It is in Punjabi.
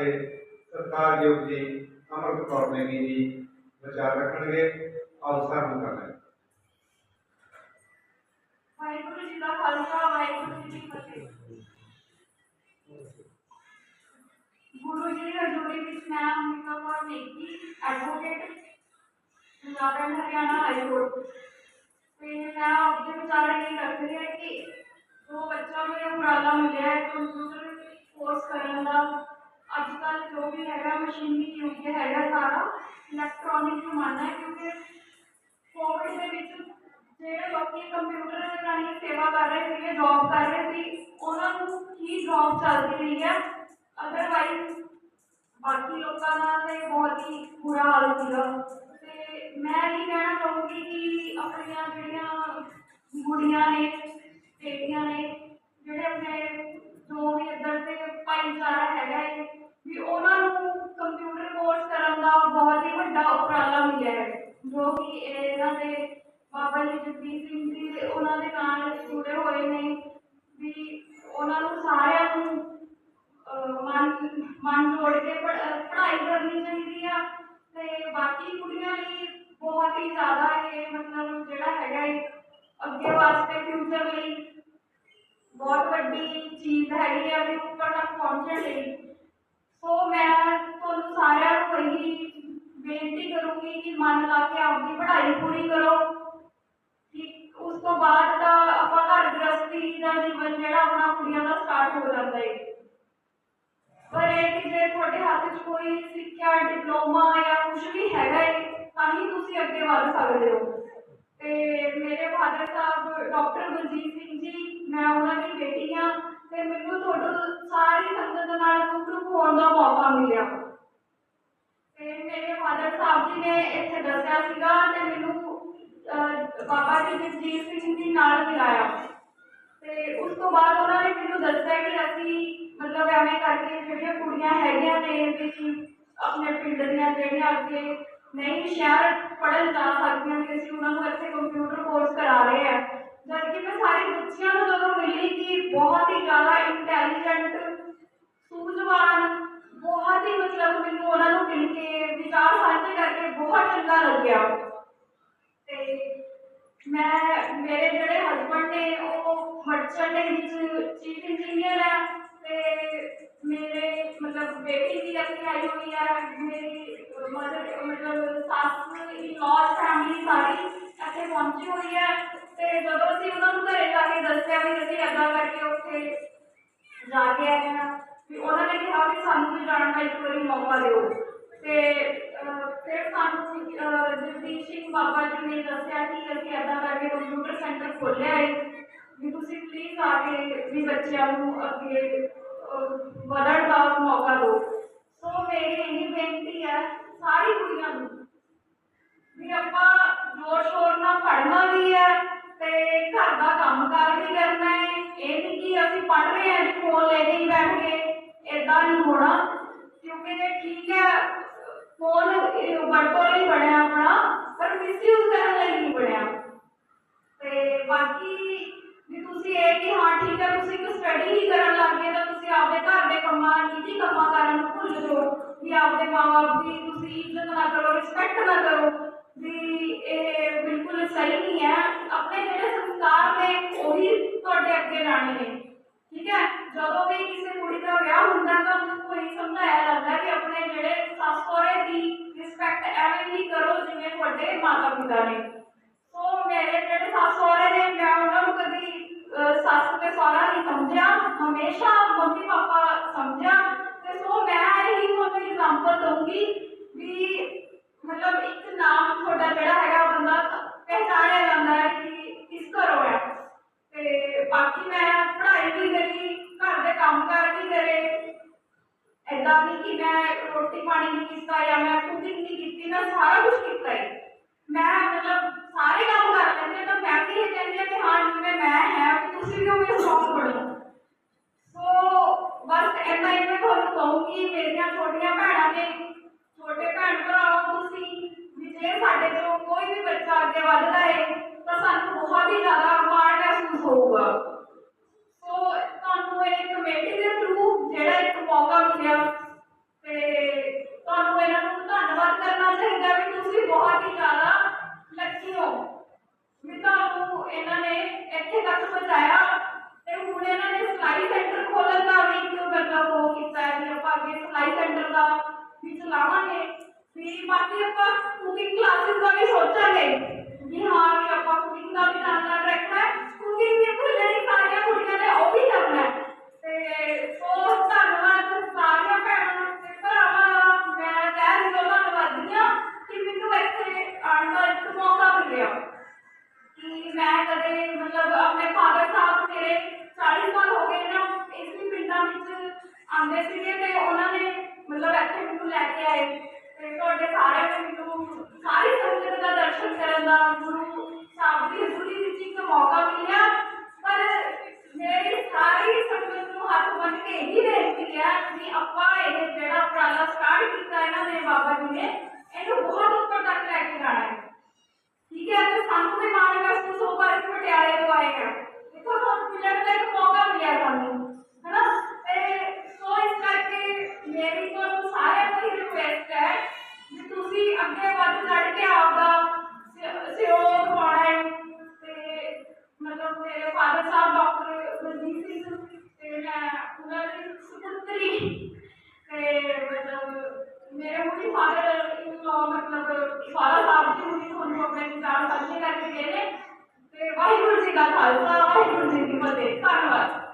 ਸਾਡੇ ਸਤਿਕਾਰਯੋਗ ਜੀ ਅਮਰਤ ਕੌਰ ਨੇਗੀ ਜੀ ਵਿਚਾਰ ਰੱਖਣਗੇ ਆਓ ਸਾਨੂੰ ਕਰਨਾ ਹੈ ਵਾਹਿਗੁਰੂ ਜੀ ਦਾ ਖਾਲਸਾ ਵਾਹਿਗੁਰੂ ਜੀ ਕੀ ਫਤਿਹ ਗੁਰੂ ਜੀ ਦੀ ਹਜ਼ੂਰੀ ਵਿੱਚ ਮੈਂ Amrita Kaur Negi advocate Punjab and Haryana high court ਤੇ ਮੈਂ ਆਪਦੇ ਵਿਚਾਰ ਇਹ ਰੱਖ ਰਹੀ ਹਾਂ ਕਿ ਜੋ ਬੱਚਾ ਨੂੰ ਇਹ ਉਪਰਾਲਾ ਮਿਲਿਆ ਹੈ ਕੰਪਿਊਟਰ ਕੋਰਸ ਕਰਨ ਦਾ ਅੱਜ ਕੱਲ੍ਹ ਜੋ ਵੀ ਹੈਗਾ ਮਸ਼ੀਨੀ ਯੁੱਗ ਹੈਗਾ ਸਾਰਾ ਇਲੈਕਟ੍ਰੋਨਿਕ ਜ਼ਮਾਨਾ ਹੈ ਕਿਉਂਕਿ ਕੋਵਿਡ ਦੇ ਵਿੱਚ ਜਿਹੜੇ ਲੋਕੀ ਕੰਪਿਊਟਰ ਰਾਹੀਂ ਸੇਵਾ ਕਰ ਰਹੇ ਸੀਗੇ ਜੌਬ ਕਰ ਰਹੇ ਸੀ ਉਹਨਾਂ ਨੂੰ ਹੀ ਜੌਬ ਚੱਲਦੀ ਰਹੀ ਹੈ ਅਦਰਵਾਈਜ਼ ਬਾਕੀ ਲੋਕਾਂ ਦਾ ਤੇ ਬਹੁਤ ਹੀ ਬੁਰਾ ਹਾਲ ਸੀਗਾ ਤੇ ਮੈਂ ਇਹ ਕਹਿਣਾ ਚਾਹੂੰਗੀ ਕਿ ਆਪਣੀਆਂ ਜਿਹੜੀਆਂ ਕੁੜੀਆਂ ਨੇ ਬੇਟੀਆਂ ਨੇ ਜਿਹੜੇ ਆਪਣੇ ਜੋ ਵੀ ਇੱਧਰ ਦੇ ਭਾਈਚਾਰਾ ਹੈਗਾ ਹੈ ਵੀ ਉਹਨਾਂ ਨੂੰ ਕੰਪਿਊਟਰ ਕਰਨ ਦਾ ਬਹੁਤ ਹੀ ਵੱਡਾ ਉਪਰਾਲਾ ਮਿਲਿਆ ਹੈ, ਜੋ ਕਿ ਇਹਨਾਂ ਦੇ ਬਾਬਾ ਜੀ ਜਗਦੀਪ ਸਿੰਘ ਜੀ ਤੇ ਉਹਨਾਂ ਦੇ ਨਾਲ ਜੁੜੇ ਹੋਏ ਨੇ, ਵੀ ਉਹਨਾਂ ਨੂੰ ਸਾਰਿਆਂ ਨੂੰ ਮਨ ਮਨ ਜੋੜ ਕੇ ਪੜ੍ਹਾਈ ਕਰਨੀ ਚਾਹੀਦੀ ਆ, ਤੇ ਬਾਕੀ ਕੁੜੀਆਂ ਲਈ ਬਹੁਤ ਹੀ ਜ਼ਿਆਦਾ ਇਹ ਮਤਲਬ ਜਿਹੜਾ ਹੈਗਾ ਹੈ ਅੱਗੇ ਵਾਸਤੇ ਫਿਊਚਰ ਲਈ ਬਹੁਤ ਵੱਡੀ ਚੀਜ਼ ਹੈਗੀ ਆ ਵੀ ਉੱਪਰ ਤੱਕ ਪਹੁੰਚਣ ਲਈ। ਸੋ ਮੈਂ ਇਹੀ ਬੇਨਤੀ ਕਰੂੰਗੀ ਕਿ ਮਨ ਲਾ ਕੇ ਆਪਦੀ ਪੜ੍ਹਾਈ ਪੂਰੀ ਕਰੋ। ਠੀਕ, ਉਸ ਤੋਂ ਬਾਅਦ ਤਾਂ ਆਪਾਂ ਘਰ ਗ੍ਰਸਤੀ ਦਾ ਜੀਵਨ ਜਿਹੜਾ ਆਪਣਾ ਕੁੜੀਆਂ ਦਾ ਸਟਾਰਟ ਹੋ ਜਾਂਦਾ ਹੈ ਪਰ ਇਹ ਕਿ ਜੇ ਤੁਹਾਡੇ ਹੱਥ 'ਚ ਕੋਈ ਸਿੱਖਿਆ, ਡਿਪਲੋਮਾ ਜਾਂ ਕੁਝ ਵੀ ਹੈਗਾ ਹੈ ਤਾਂ ਹੀ ਤੁਸੀਂ ਅੱਗੇ ਵਧ ਸਕਦੇ ਹੋ। ਤੇ ਮੇਰੇ ਫਾਦਰ ਸਾਹਿਬ, ਡਾਕਟਰ ਗੁਰਜੀਤ ਸਿੰਘ ਜੀ, ਮੈਂ ਉਹਨਾਂ ਦੀ ਬੇਟੀ ਹਾਂ ਤੇ ਮੈਨੂੰ ਤੁਹਾਡੇ ਸਾਰੀ ਸੰਗਤ ਨਾਲ ਰੂਬਰੂ ਹੋਣ ਦਾ ਮੌਕਾ ਮਿਲਿਆ। ਫਾਦਰ ਸਾਹਿਬ ਜੀ ਨੇ ਇੱਥੇ ਦੱਸਿਆ ਸੀਗਾ ਤੇ ਮੈਨੂੰ ਬਾਬਾ ਜੀ ਜਗਜੀਤ ਸਿੰਘ ਜੀ ਨਾਲ ਮਿਲਾਇਆ। ਤੇ ਉਸ ਤੋਂ ਬਾਅਦ ਉਹਨਾਂ ਨੇ ਮੈਨੂੰ ਦੱਸਿਆ ਕਿ ਅਸੀਂ ਮਤਲਬ ਐਵੇਂ ਕਰਕੇ ਜਿਹੜੀਆਂ ਕੁੜੀਆਂ ਹੈਗੀਆਂ ਨੇ ਵੀ ਆਪਣੇ ਪਿੰਡ ਦੀਆਂ ਜਿਹੜੀਆਂ ਅੱਗੇ ਨਹੀਂ ਸ਼ਹਿਰ ਪੜ੍ਹਨ ਜਾ ਸਕਦੀਆਂ ਕਿ ਅਸੀਂ ਉਹਨਾਂ ਨੂੰ ਇੱਥੇ ਕੰਪਿਊਟਰ ਕੋਰਸ ਕਰਾ ਰਹੇ ਆ। ਜਦ ਕਿ ਮੈਂ ਸਾਰੇ ਬੱਚਿਆਂ ਨੂੰ ਜਦੋਂ ਮਿਲੀ ਕਿ ਬਹੁਤ ਹੀ ਜ਼ਿਆਦਾ ਇੰਟੈਲੀਜੈਂਟ ਸੂਝਵਾਨ, ਬਹੁਤ ਹੀ ਮਤਲਬ ਮੈਨੂੰ ਉਹਨਾਂ ਨੂੰ ਮਿਲ ਕੇ ਵਿਚਾਰ ਸਾਂਝੇ ਕਰਕੇ ਬਹੁਤ ਚੰਗਾ ਲੱਗਿਆ। ਤੇ ਮੈਂ, ਮੇਰੇ ਜਿਹੜੇ ਹਸਬੰਡ ਨੇ, ਉਹ ਮਰਚੈਂਟ ਦੇ ਵਿੱਚ ਚੀਫ ਇੰਜੀਨੀਅਰ ਹੈ ਤੇ ਮੇਰੇ ਮਤਲਬ ਬੇਟੀ ਵੀ ਆਪਣੀ ਆਈ ਹੋਈ ਹੈ ਮੇਰੀ ਮਦਰ ਮਤਲਬ ਸੱਸ ਇਨ-ਲਾਅ ਫੈਮਿਲੀ ਸਾਰੀ ਇੱਥੇ ਪਹੁੰਚੀ ਹੋਈ ਹੈ ਤੇ ਜਦੋਂ ਅਸੀਂ ਉਹਨਾਂ ਨੂੰ ਘਰੇ ਜਾ ਕੇ ਦੱਸਿਆ ਵੀ ਅਸੀਂ ਏਦਾਂ ਕਰਕੇ ਉੱਥੇ ਜਾ ਕੇ ਆਏ ਹਾਂ ਵੀ ਉਹਨਾਂ ਨੇ ਕਿਹਾ ਵੀ ਸਾਨੂੰ ਵੀ ਜਾਣ ਦਾ ਇੱਕ ਵਾਰੀ ਮੌਕਾ ਦਿਓ। ਤੇ ਫਿਰ ਸਾਨੂੰ ਜਗਦੀਪ ਸਿੰਘ ਬਾਬਾ ਜੀ ਨੇ ਦੱਸਿਆ ਕਿ ਅਸੀਂ ਏਦਾਂ ਕਰਕੇ ਕੰਪਿਊਟਰ ਸੈਂਟਰ ਖੋਲ੍ਹਿਆ ਹੈ ਵੀ ਤੁਸੀਂ ਪਲੀਜ਼ ਆ ਕੇ ਵੀ ਬੱਚਿਆਂ ਨੂੰ ਅੱਗੇ ਵਧਣ ਦਾ ਮੌਕਾ ਦਿਓ। ਸੋ ਮੇਰੀ ਇਹ ਬੇਨਤੀ ਹੈ ਸਾਰੀ ਕੁੜੀਆਂ ਨੂੰ ਵੀ ਆਪਾਂ ਜ਼ੋਰ ਸ਼ੋਰ ਨਾਲ ਪੜ੍ਹਨਾ ਵੀ ਹੈ ਤੇ ਘਰ ਦਾ ਕੰਮ ਕਾਰ ਵੀ ਕਰਨਾ ਹੈ ਇਹ ਨਹੀਂ ਕਿ ਅਸੀਂ ਪੜ੍ਹ ਰਹੇ ਹਾਂ ਫੋਨ ਲੈ ਕੇ ਹੀ ਬੈਠ ਕੇ। ਇਦਾਂ ਨਹੀਂ ਹੋਣਾ। ਫੋਨ ਵਰਤੋਂ ਲਈ ਬਣਿਆ ਆਪਣਾ ਪਰ ਮਿਸਯੂਜ਼ ਕਰਨ ਲਈ ਨਹੀਂ ਬਣਿਆ ਤੇ ਬਾਕੀ ਵੀ ਤੁਸੀਂ ਇਹ ਕਿ ਹਾਂ ਠੀਕ ਹੈ ਤੁਸੀਂ ਇੱਕ ਸਟੱਡੀ ਹੀ ਕਰਨ ਲੱਗ ਗਏ ਤਾਂ ਤੁਸੀਂ ਆਪਦੇ ਘਰ ਦੇ ਕੰਮਾਂ ਨਿੱਜੀ ਕੰਮਾਂ ਕਰਨ ਨੂੰ ਭੁੱਲ ਜਾਓ ਵੀ ਆਪਦੇ ਮਾਂ-ਬਾਪ ਦੀ ਤੁਸੀਂ ਇੱਜ਼ਤ ਨਾ ਕਰੋ ਰਿਸਪੈਕਟ ਨਾ ਕਰੋ ਵੀ ਇਹ ਬਿਲਕੁਲ ਸਹੀ ਨਹੀਂ ਹੈ ਆਪਣੇ ਜਿਹੜੇ ਸੰਸਕਾਰ ਨੇ ਉਹੀ ਤੁਹਾਡੇ ਅੱਗੇ ਲਾਣੇ ਨੇ ਠੀਕ ਹੈ ਜਦੋਂ ਵੀ ਕਿਸੇ ਕੁੜੀ ਦਾ ਵਿਆਹ ਹੁੰਦਾ ਤਾਂ ਉਸਨੂੰ ਇਹ ਸਮਝਾਇਆ ਜਾਂਦਾ ਕਿ ਆਪਣੇ ਜਿਹੜੇ ਸੱਸ ਸਹੁਰੇ ਦੀ ਰਿਸਪੈਕਟ ਐਵੇਂ ਹੀ ਕਰੋ ਜਿਵੇਂ ਤੁਹਾਡੇ ਮਾਤਾ ਪਿਤਾ ਨੇ। ਸੋ ਮੇਰੇ ਜਿਹੜੇ ਸੱਸ ਸਹੁਰੇ ਨੇ, ਮੈਂ ਉਹਨਾਂ ਨੂੰ ਕਦੀ ਸੱਸ ਤੇ ਸਹੁਰਾ ਨਹੀਂ ਸਮਝਿਆ। ਹਮੇਸ਼ਾ ਮੰਮੀ ਪਾਪਾ ਸਮਝਿਆ। ਤੇ ਸੋ ਮੈਂ ਇਹੀ ਤੁਹਾਨੂੰ ਐਗਜ਼ਾਮਪਲ ਦਊਂਗੀ ਵੀ ਮਤਲਬ ਇੱਕ ਨਾਮ ਤੁਹਾਡਾ ਜਿਹੜਾ ਹੈਗਾ, ਬੰਦਾ ਪਹਿਚਾਣਿਆ ਜਾਂਦਾ ਹੈ ਕਿ ਕਿਸ ਘਰੋਂ ਹੈ। ਤੇ ਬਾਕੀ ਮੈਂ ਪੜ੍ਹਾਈ ਵੀ ਕਰੀ, ਘਰ ਦੇ ਕੰਮ ਕਾਰ ਵੀ ਕਰੇ। ਏਦਾਂ ਨਹੀਂ ਕਿ ਮੈਂ ਰੋਟੀ ਪਾਣੀ ਨਹੀਂ ਕੀਤਾ ਜਾਂ ਮੈਂ ਕੁਕਿੰਗ ਨਹੀਂ ਕੀਤੀ, ਮੈਂ ਸਾਰਾ ਕੁਝ ਕੀਤਾ ਹੈ। ਜੇ ਸਾਡੇ ਤੋਂ ਕੋਈ ਵੀ ਬੱਚਾ ਅੱਗੇ ਵੱਧਦਾ ਹੈ ਤਾਂ ਸਾਨੂੰ ਬਹੁਤ ਹੀ ਜ਼ਿਆਦਾ ਮਾਣ ਮਹਿਸੂਸ ਹੋਊਗਾ। ਸੋ ਤੁਹਾਨੂੰ ਇਹ ਕਮੇਟੀ ਦੇ ਥਰੂ ਜਿਹੜਾ ਇੱਕ ਮੌਕਾ ਮਿਲਿਆ, ਤੇ ਤੁਹਾਨੂੰ ਇਹਨਾਂ ਨੂੰ ਧੰਨਵਾਦ ਕਰਨਾ ਚਾਹੀਦਾ ਵੀ ਤੁਸੀਂ ਬਹੁਤ ਹੀ ਜ਼ਿਆਦਾ ਲੱਕੀ ਹੋ। ਵੀ ਤੁਹਾਨੂੰ ਇਹਨਾਂ ਨੇ ਇੱਥੇ ਤੱਕ ਪਹੁੰਚਾਇਆ, ਤੇ ਹੁਣ ਇਹਨਾਂ ਨੇ ਸਲਾਈ ਸੈਂਟਰ ਖੋਲਣ ਦਾ ਵੀ ਇੱਕ ਮਤਲਬ ਉਹ ਕੀਤਾ ਹੈ ਵੀ ਆਪਾਂ ਅੱਗੇ ਸਲਾਈ ਸੈਂਟਰ ਦਾ ਵੀ ਚਲਾਵਾਂਗੇ। ਵੀ ਬਾਕੀ ਆਪਾਂ ਕੁਕਿੰਗ ਕਲਾਸਿਸ ਦਾ ਸੋਚਾਂਗੇ। ਵੀ ਹਾਂ ਵੀ ਆਪਾਂ ਕੁਕਿੰਗ ਦਾ ਵੀ ਨਾਲ ਨਾਲ ਰੱਖਣਾ ਹੈ। ਕੁਕਿੰਗ ਦੀ ਜਿਹੜੀ ਸਾਰੀਆਂ ਕੁੜੀਆਂ ਨੇ ਉਹ ਵੀ ਕਰਨਾ ਹੈ। ਤੇ ਸੋ ਧੰਨਵਾਦ ਸਾਰੀਆਂ ਭੈਣਾਂ ਤੇ ਭਰਾਵਾਂ ਦਾ। ਮੈਂ ਕਹਿ ਰਹੀ ਹਾਂ ਧੰਨਵਾਦੀ ਹਾਂ ਕਿ ਮੈਨੂੰ ਇੱਥੇ ਆਉਣ ਦਾ ਇੱਕ ਮੌਕਾ ਮਿਲਿਆ। ਕਿ ਮੈਂ ਕਦੇ ਮਤਲਬ ਆਪਣੇ ਫਾਦਰ ਸਾਹਿਬ ਮੇਰੇ 40 ਸਾਲ ਹੋ ਗਏ ਨਾ, ਇਸੇ ਪਿੰਡਾਂ ਵਿੱਚ ਆਉਂਦੇ ਸੀਗੇ ਤੇ ਉਹਨਾਂ ਨੇ ਮਤਲਬ ਇੱਥੇ ਮੈਨੂੰ ਲੈ ਕੇ ਆਏ। ਤੇ ਤੁਹਾਡੇ ਸਾਰਿਆਂ ਨੇ ਮੈਨੂੰ ਸੰਗਤ ਦਾ ਦਰਸ਼ਨ ਕਰਨ ਦਾ ਗੁਰੂ ਸਾਹਿਬ ਦੀ ਹਜ਼ੂਰੀ ਵਿੱਚ ਇੱਕ ਮੌਕਾ ਮਿਲਿਆ ਪਰ ਮੇਰੀ ਸਾਰੀ ਸੰਗਤ ਨੂੰ ਹੱਥ ਬੰਨ ਕੇ ਇਹੀ ਬੇਨਤੀ ਹੈ ਕਿ ਆਪਾਂ ਇਹ ਜਿਹੜਾ ਉਪਰਾਲਾ ਸਟਾਰਟ ਕੀਤਾ ਇਹਨਾਂ ਨੇ ਬਾਬਾ ਜੀ ਨੇ ਇਹਨੂੰ ਬਹੁਤ ਉੱਪਰ ਤੱਕ ਲੈ ਕੇ ਜਾਣਾ ਹੈ ਠੀਕ ਹੈ ਤੇ ਸਾਨੂੰ ਵੀ ਮਾਣ ਮਹਿਸੂਸ ਹੋਊਗਾ ਇਸ ਪਟਿਆਲੇ ਤੋਂ ਆਏ ਹਾਂ ਦੇਖੋ ਤੁਹਾਨੂੰ ਮਿਲਣ ਦਾ ਇੱਕ ਮੌਕਾ ਮਿਲਿਆ ਸਾਨੂੰ ਹੈਨਾ ਤੇ ਸੋ ਇਸ ਕਰਕੇ ਮੇਰੀ ਤੁਹਾਨੂੰ ਸਾਰਿਆਂ ਨੂੰ ਹੀ ਰਿਕੁਐਸਟ ਹੈ ਕਿ ਤੁਸੀਂ ਅੱਗੇ ਵੱਧ ਚੜ ਕੇ ਆਪਦਾ ਸ- ਸਹਿਯੋਗ ਪਾਉਣਾ ਹੈ ਤੇ ਮਤਲਬ ਮੇਰੇ ਫਾਦਰ ਸਾਹਿਬ ਡਾਕਟਰ ਬਲਜੀਤ ਸਿੰਘ ਤੇ ਮੈਂ ਉਹਨਾਂ ਦੀ ਸੁਪੁੱਤਰੀ ਤੇ ਮਤਲਬ ਮੇਰੇ ਮੁੰਡੇ ਫਾਦਰ ਇਨ ਲਾ ਮਤਲਬ ਸਾਰਾ ਸਾਹਿਬ ਜੀ ਨੂੰ ਤੁਹਾਨੂੰ ਆਪਣੇ ਵਿਚਾਰ ਸਾਂਝੇ ਕਰਕੇ ਗਏ ਨੇ। ਤੇ ਵਾਹਿਗੁਰੂ ਜੀ ਦਾ ਖਾਲਸਾ, ਵਾਹਿਗੁਰੂ ਜੀ ਕੀ ਫਤਿਹ। ਧੰਨਵਾਦ।